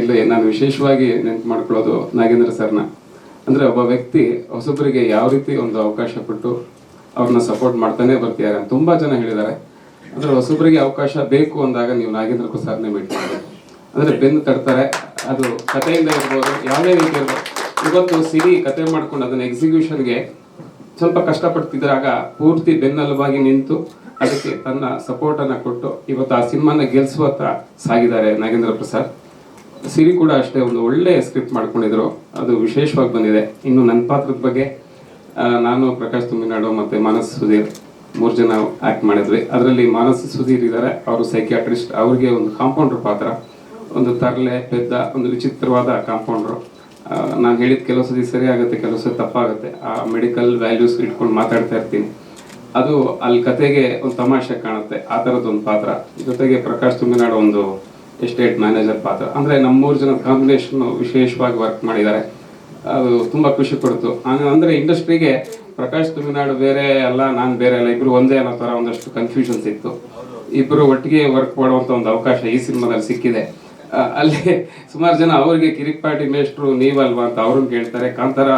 ಇಲ್ಲಿ ನಾನು ವಿಶೇಷವಾಗಿ ನೆನಪು ಮಾಡ್ಕೊಳ್ಳೋದು ನಾಗೇಂದ್ರ ಸರ್ನ. ಅಂದರೆ ಒಬ್ಬ ವ್ಯಕ್ತಿ ಹೊಸಬರಿಗೆ ಯಾವ ರೀತಿ ಒಂದು ಅವಕಾಶ ಕೊಟ್ಟು ಅವ್ರನ್ನ ಸಪೋರ್ಟ್ ಮಾಡ್ತಾನೆ ಬರ್ತಿದ್ದಾರೆ ತುಂಬ ಜನ ಹೇಳಿದ್ದಾರೆ. ಅಂದರೆ ಹೊಸಬರಿಗೆ ಅವಕಾಶ ಬೇಕು ಅಂದಾಗ ನೀವು ನಾಗೇಂದ್ರ ಪ್ರಸಾದ್ನೇ ಮೀಟ್ ಅಂದರೆ ಬೆನ್ನು ತಡ್ತಾರೆ, ಅದು ಕಥೆಯಿಂದ ಇರ್ಬೋದು, ಯಾವುದೇ ರೀತಿ ಇರ್ಬೋದು. ಇವತ್ತು ಸಿರಿ ಕತೆ ಮಾಡ್ಕೊಂಡು ಅದನ್ನ ಎಕ್ಸಿಕ್ಯೂಷನ್ಗೆ ಸ್ವಲ್ಪ ಕಷ್ಟಪಡ್ತಿದ್ದಾಗ ಪೂರ್ತಿ ಬೆನ್ನೆಲುಬಾಗಿ ನಿಂತು ಅದಕ್ಕೆ ತನ್ನ ಸಪೋರ್ಟ್ ಅನ್ನ ಕೊಟ್ಟು ಇವತ್ತು ಆ ಸಿನಿಮಾನ ಗೆಲ್ಲಿಸುವತ್ತ ಸಾಗಿದ್ದಾರೆ ನಾಗೇಂದ್ರ ಪ್ರಸಾದ್. ಸಿರಿ ಕೂಡ ಅಷ್ಟೇ ಒಂದು ಒಳ್ಳೆ ಸ್ಕ್ರಿಪ್ಟ್ ಮಾಡ್ಕೊಂಡಿದ್ರು. ಅದು ವಿಶೇಷವಾಗಿ ಬಂದಿದೆ. ಇನ್ನು ನನ್ನ ಪಾತ್ರದ ಬಗ್ಗೆ ನಾನು ಪ್ರಕಾಶ್ ತುಮಿನಾಡು ಮತ್ತೆ ಮಾನಸ್ ಸುಧೀರ್ ಮೂರು ಜನ ಆಕ್ಟ್ ಮಾಡಿದ್ವಿ. ಅದರಲ್ಲಿ ಮಾನಸ್ ಸುಧೀರ್ ಇದ್ದಾರೆ ಅವರು ಸೈಕಿಯಾಟ್ರಿಸ್ಟ್ ಅವ್ರಿಗೆ ಒಂದು ಕಾಂಪೌಂಡರ್ ಪಾತ್ರ. ಒಂದು ತರಲೆ, ಪೆದ್ದ, ಒಂದು ವಿಚಿತ್ರವಾದ ಕಾಂಪೌಂಡ್ರು ನಾನು ಹೇಳಿದ ಕೆಲವು ಸತಿ ಸರಿ ಆಗುತ್ತೆ, ಕೆಲವು ಸತಿ ತಪ್ಪಾಗುತ್ತೆ. ಆ ಮೆಡಿಕಲ್ ವ್ಯಾಲ್ಯೂಸ್ ಇಟ್ಕೊಂಡು ಮಾತಾಡ್ತಾ ಇರ್ತೀನಿ. ಅದು ಅಲ್ಲಿ ಕತೆಗೆ ಒಂದು ತಮಾಷೆ ಕಾಣುತ್ತೆ, ಆ ಥರದ್ದು ಒಂದು ಪಾತ್ರ. ಜೊತೆಗೆ ಪ್ರಕಾಶ್ ತುಂಬಿನಾಡು ಒಂದು ಎಸ್ಟೇಟ್ ಮ್ಯಾನೇಜರ್ ಪಾತ್ರ. ಅಂದರೆ ನಮ್ಮೂರು ಜನ ಕಾಂಬಿನೇಷನ್ ವಿಶೇಷವಾಗಿ ವರ್ಕ್ ಮಾಡಿದ್ದಾರೆ. ಅದು ತುಂಬ ಖುಷಿ ಕೊಡ್ತು ಅಂದರೆ ಇಂಡಸ್ಟ್ರಿಗೆ ಪ್ರಕಾಶ್ ತುಮಿನಾಡು ಬೇರೆ ಅಲ್ಲ, ನಾನು ಬೇರೆ ಅಲ್ಲ ಇಬ್ಬರು ಒಂದೇ ಅನ್ನೋ ಥರ ಒಂದಷ್ಟು ಕನ್ಫ್ಯೂಷನ್ಸ್ ಇತ್ತು. ಇಬ್ಬರು ಒಟ್ಟಿಗೆ ವರ್ಕ್ ಮಾಡುವಂಥ ಒಂದು ಅವಕಾಶ ಈ ಸಿನಿಮಾದಲ್ಲಿ ಸಿಕ್ಕಿದೆ. ಅಲ್ಲಿ ಸುಮಾರು ಜನ ಅವರಿಗೆ ಕಿರಿಕ್ ಪಾರ್ಟಿ ಮೇಷ್ಟ್ರು ನೀವಲ್ವಾ ಅಂತ ಅವ್ರನ್ನ ಕೇಳ್ತಾರೆ, ಕಾಂತಾರ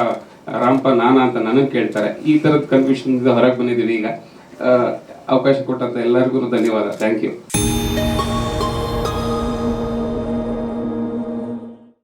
ರಾಮಪ್ಪ ನಾನಾ ಅಂತ ನನಗೆ ಕೇಳ್ತಾರೆ. ಈ ಥರದ ಕನ್ಫ್ಯೂಷನ್ ಹೊರಗೆ ಬಂದಿದ್ದೀವಿ ಈಗ. ಅವಕಾಶ ಕೊಟ್ಟಂತ ಎಲ್ಲರಿಗೂ ಧನ್ಯವಾದ. Thank you